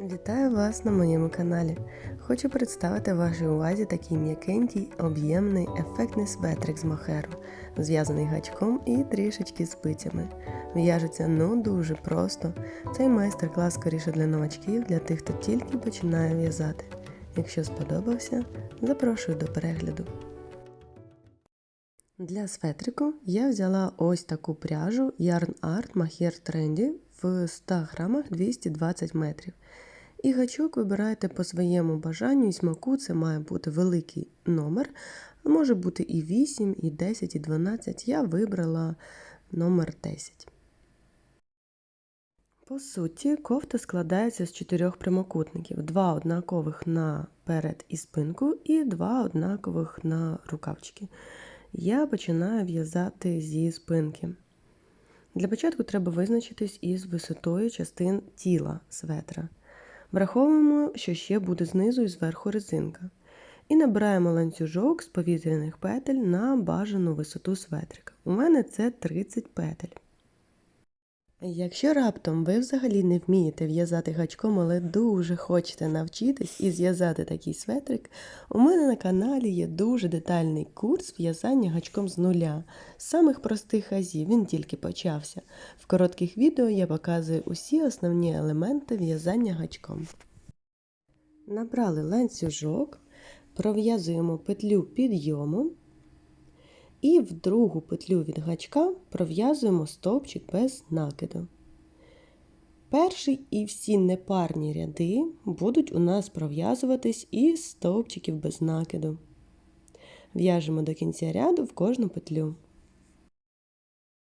Вітаю вас на моєму каналі. Хочу представити вашій увазі такий м'якенький, об'ємний, ефектний светрик з мохеру, зв'язаний гачком і трішечки спицями. В'яжеться ну дуже просто. Цей майстер-клас скоріше для новачків, для тих, хто тільки починає в'язати. Якщо сподобався, запрошую до перегляду. Для светрику я взяла ось таку пряжу Yarn Art Maher Trendy в 100 грамах 220 метрів. І гачок вибираєте по своєму бажанню і смаку. Це має бути великий номер. Може бути і 8, і 10, і 12. Я вибрала номер 10. По суті, кофта складається з чотирьох прямокутників: два однакових на перед і спинку, і два однакових на рукавчики. Я починаю в'язати зі спинки. Для початку треба визначитись із висотою частин тіла светра. Враховуємо, що ще буде знизу і зверху резинка. І набираємо ланцюжок з повітряних петель на бажану висоту светрика. У мене це 30 петель. Якщо раптом ви взагалі не вмієте в'язати гачком, але дуже хочете навчитись і зв'язати такий светрик, у мене на каналі є дуже детальний курс в'язання гачком з нуля, з самих простих азів, він тільки почався. В коротких відео я показую усі основні елементи в'язання гачком. Набрали ланцюжок, пров'язуємо петлю підйому. І в другу петлю від гачка пров'язуємо стовпчик без накиду. Перший і всі непарні ряди будуть у нас пров'язуватись із стовпчиків без накиду. В'яжемо до кінця ряду в кожну петлю.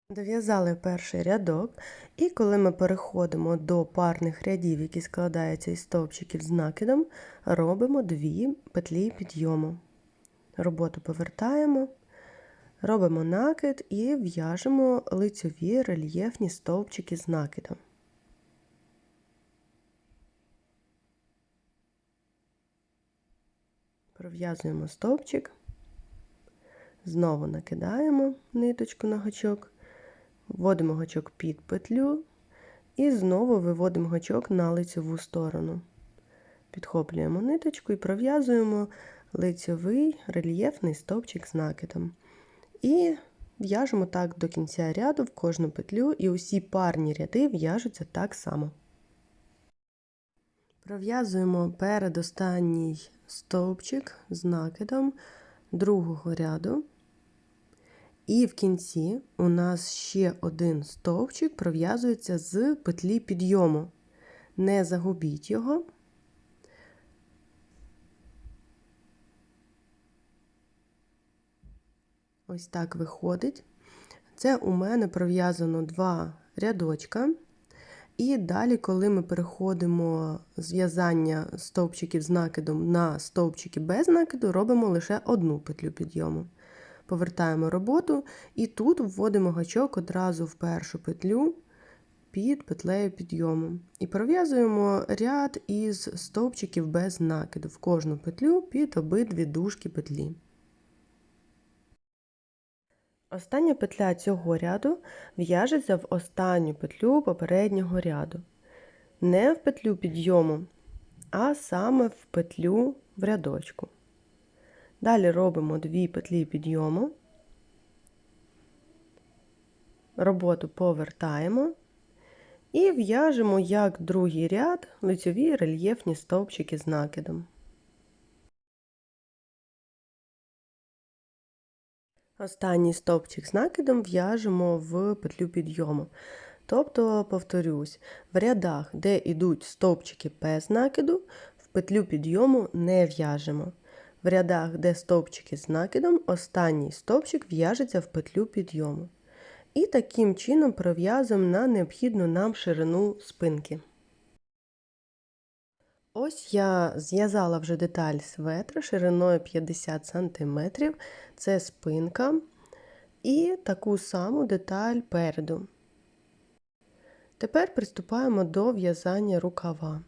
Дов'язали перший рядок, і коли ми переходимо до парних рядів, які складаються із стовпчиків з накидом, робимо дві петлі підйому. Роботу повертаємо. Робимо накид і в'яжемо лицьові рельєфні стовпчики з накидом. Пров'язуємо стовпчик, знову накидаємо ниточку на гачок, вводимо гачок під петлю і знову виводимо гачок на лицьову сторону. Підхоплюємо ниточку і пров'язуємо лицьовий рельєфний стовпчик з накидом. І в'яжемо так до кінця ряду в кожну петлю, і усі парні ряди в'яжуться так само. Пров'язуємо передостанній стовпчик з накидом другого ряду. І в кінці у нас ще один стовпчик пров'язується з петлі підйому. Не загубіть його. Ось так виходить. Це у мене пров'язано два рядочка. І далі, коли ми переходимо з в'язання стовпчиків з накидом на стовпчики без накиду, робимо лише одну петлю підйому. Повертаємо роботу і тут вводимо гачок одразу в першу петлю під петлею підйому. І пров'язуємо ряд із стовпчиків без накиду в кожну петлю під обидві дужки петлі. Остання петля цього ряду в'яжеться в останню петлю попереднього ряду. Не в петлю підйому, а саме в петлю в рядочку. Далі робимо дві петлі підйому, роботу повертаємо і в'яжемо як другий ряд лицьові рельєфні стовпчики з накидом. Останній стовпчик з накидом в'яжемо в петлю підйому. Тобто, повторюсь, в рядах, де йдуть стовпчики без накиду, в петлю підйому не в'яжемо. В рядах, де стовпчики з накидом, останній стовпчик в'яжеться в петлю підйому. І таким чином пров'язуємо на необхідну нам ширину спинки. Ось я зв'язала вже деталь светра шириною 50 см, це спинка, і таку саму деталь переду. Тепер приступаємо до в'язання рукава.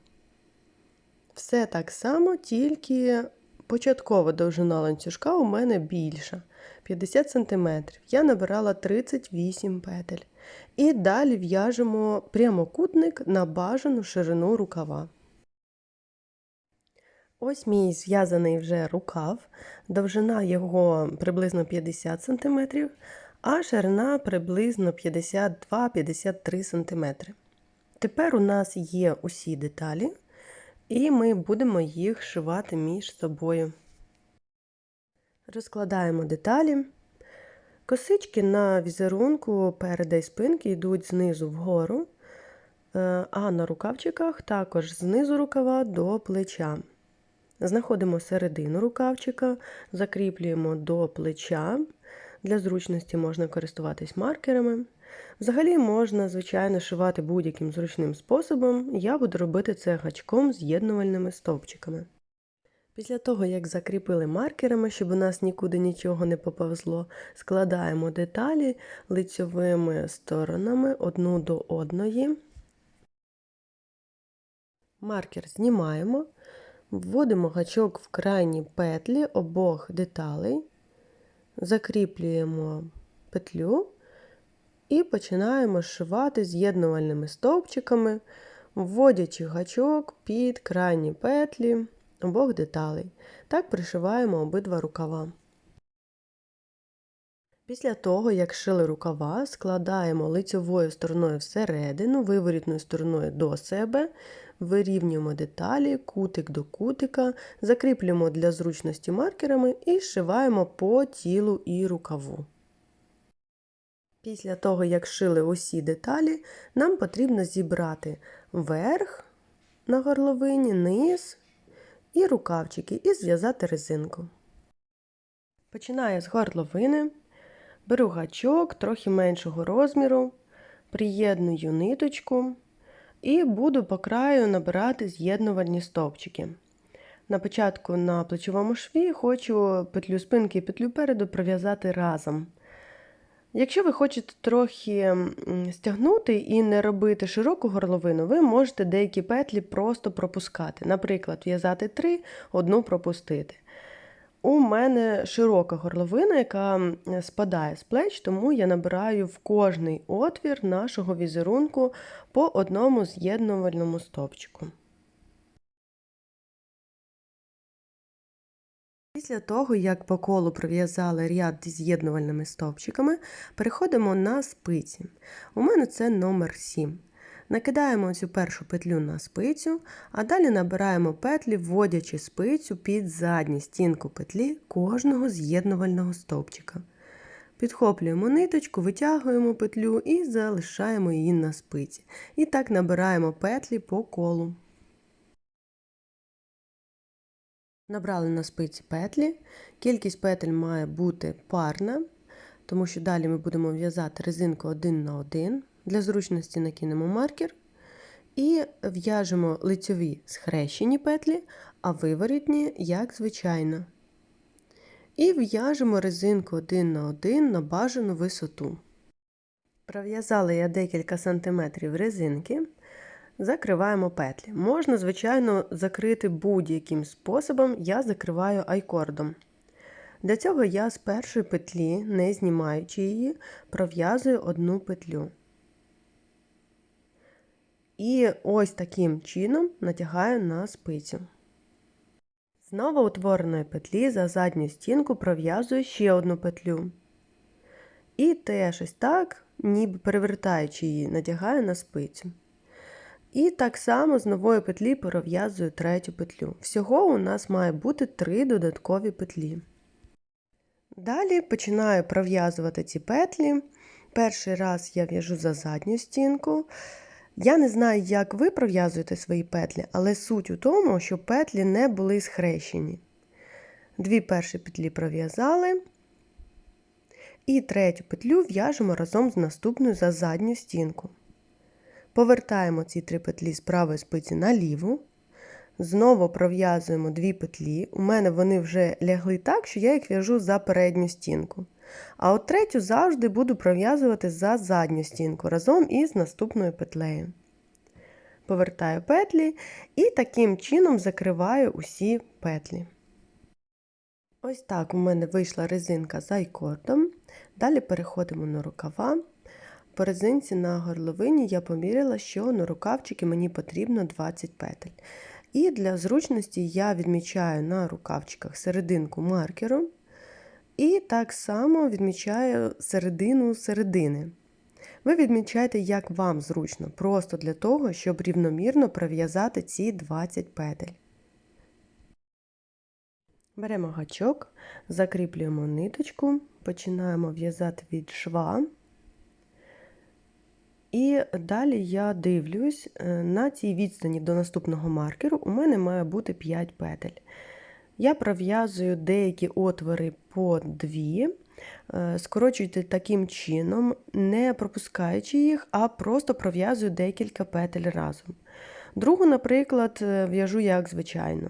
Все так само, тільки початкова довжина ланцюжка у мене більша 50 см. Я набирала 38 петель. І далі в'яжемо прямокутник на бажану ширину рукава. Ось мій зв'язаний вже рукав, довжина його приблизно 50 см, а ширина приблизно 52-53 см. Тепер у нас є усі деталі, і ми будемо їх шивати між собою. Розкладаємо деталі. Косички на візерунку переда й спинки йдуть знизу вгору, е, а на рукавчиках також знизу рукава до плеча. Знаходимо середину рукавчика, закріплюємо до плеча. Для зручності можна користуватись маркерами. Взагалі можна, звичайно, шивати будь-яким зручним способом. Я буду робити це гачком з'єднувальними стовпчиками. Після того, як закріпили маркерами, щоб у нас нікуди нічого не поповзло, складаємо деталі лицьовими сторонами одну до одної. Маркер знімаємо, вводимо гачок в крайні петлі обох деталей, закріплюємо петлю і починаємо шивати з'єднувальними стовпчиками, вводячи гачок під крайні петлі обох деталей. Так пришиваємо обидва рукава. Після того, як шили рукава, складаємо лицьовою стороною всередину, виворітною стороною до себе, вирівнюємо деталі, кутик до кутика, закріплюємо для зручності маркерами і зшиваємо по тілу і рукаву. Після того, як шили усі деталі, нам потрібно зібрати верх на горловині, низ і рукавчики і зв'язати резинку. Починаю з горловини, беру гачок трохи меншого розміру, приєдную ниточку і буду по краю набирати з'єднувальні стовпчики. На початку на плечовому шві хочу петлю спинки і петлю переду пров'язати разом. Якщо ви хочете трохи стягнути і не робити широку горловину, ви можете деякі петлі просто пропускати. Наприклад, в'язати 3, одну пропустити. У мене широка горловина, яка спадає з плеч, тому я набираю в кожний отвір нашого візерунку по одному з'єднувальному стовпчику. Після того, як по колу пров'язали ряд з'єднувальними стовпчиками, переходимо на спиці. У мене це номер 7. Накидаємо цю першу петлю на спицю, а далі набираємо петлі, вводячи спицю під задню стінку петлі кожного з'єднувального стовпчика. Підхоплюємо ниточку, витягуємо петлю і залишаємо її на спиці. І так набираємо петлі по колу. Набрали на спиці петлі. Кількість петель має бути парна, тому що далі ми будемо в'язати резинку один на один. Для зручності накинемо маркер. І в'яжемо лицьові схрещені петлі, а виворітні, як звичайно. І в'яжемо резинку один на один на бажану висоту. Пров'язала я декілька сантиметрів резинки закриваємо петлі. Можна, звичайно, закрити будь-яким способом, я закриваю айкордом. Для цього я з першої петлі, не знімаючи її, пров'язую одну петлю. І ось таким чином натягаю на спицю. З новоутвореної петлі за задню стінку пров'язую ще одну петлю. І теж ось так, ніби перевертаючи її, натягаю на спицю. І так само з нової петлі пров'язую третю петлю. Всього у нас має бути три додаткові петлі. Далі починаю пров'язувати ці петлі. Перший раз я в'яжу за задню стінку. Я не знаю, як ви пров'язуєте свої петлі, але суть у тому, що петлі не були схрещені. Дві перші петлі пров'язали. І третю петлю в'яжемо разом з наступною за задню стінку. Повертаємо ці три петлі з правої спиці на ліву. Знову пров'язуємо дві петлі. У мене вони вже лягли так, що я їх в'яжу за передню стінку. А от третю завжди буду пров'язувати за задню стінку разом із наступною петлею. Повертаю петлі і таким чином закриваю усі петлі. Ось так у мене вийшла резинка з айкордом. Далі переходимо на рукава. По резинці на горловині я поміряла, що на рукавчики мені потрібно 20 петель. І для зручності я відмічаю на рукавчиках серединку маркеру. І так само відмічаю середину середини. Ви відмічаєте, як вам зручно, просто для того, щоб рівномірно пров'язати ці 20 петель. Беремо гачок, закріплюємо ниточку, починаємо в'язати від шва. І далі я дивлюсь, е, на цій відстані до наступного маркеру у мене має бути 5 петель. Я пров'язую деякі отвори по 2, е, скорочуйте таким чином, не пропускаючи їх, а просто пров'язую декілька петель разом. Другу, наприклад, е, в'яжу як звичайно.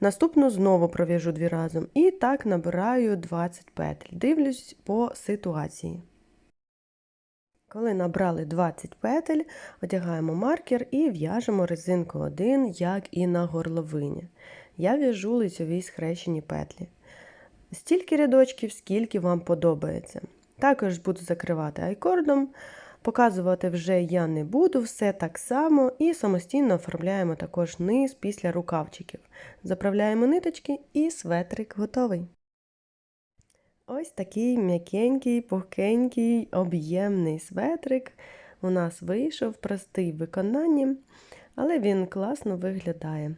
Наступну знову пров'яжу дві разом і так набираю 20 петель. Дивлюсь по ситуації. Коли набрали 20 петель, одягаємо маркер і в'яжемо резинку 1, як і на горловині. Я в'яжу лицьові схрещені петлі. Стільки рядочків, скільки вам подобається. Також буду закривати айкордом. Показувати вже я не буду, все так само і самостійно оформляємо також низ після рукавчиків. Заправляємо ниточки і светрик готовий. Ось такий м'якенький, пухкенький, об'ємний светрик у нас вийшов, простий в виконанні, але він класно виглядає.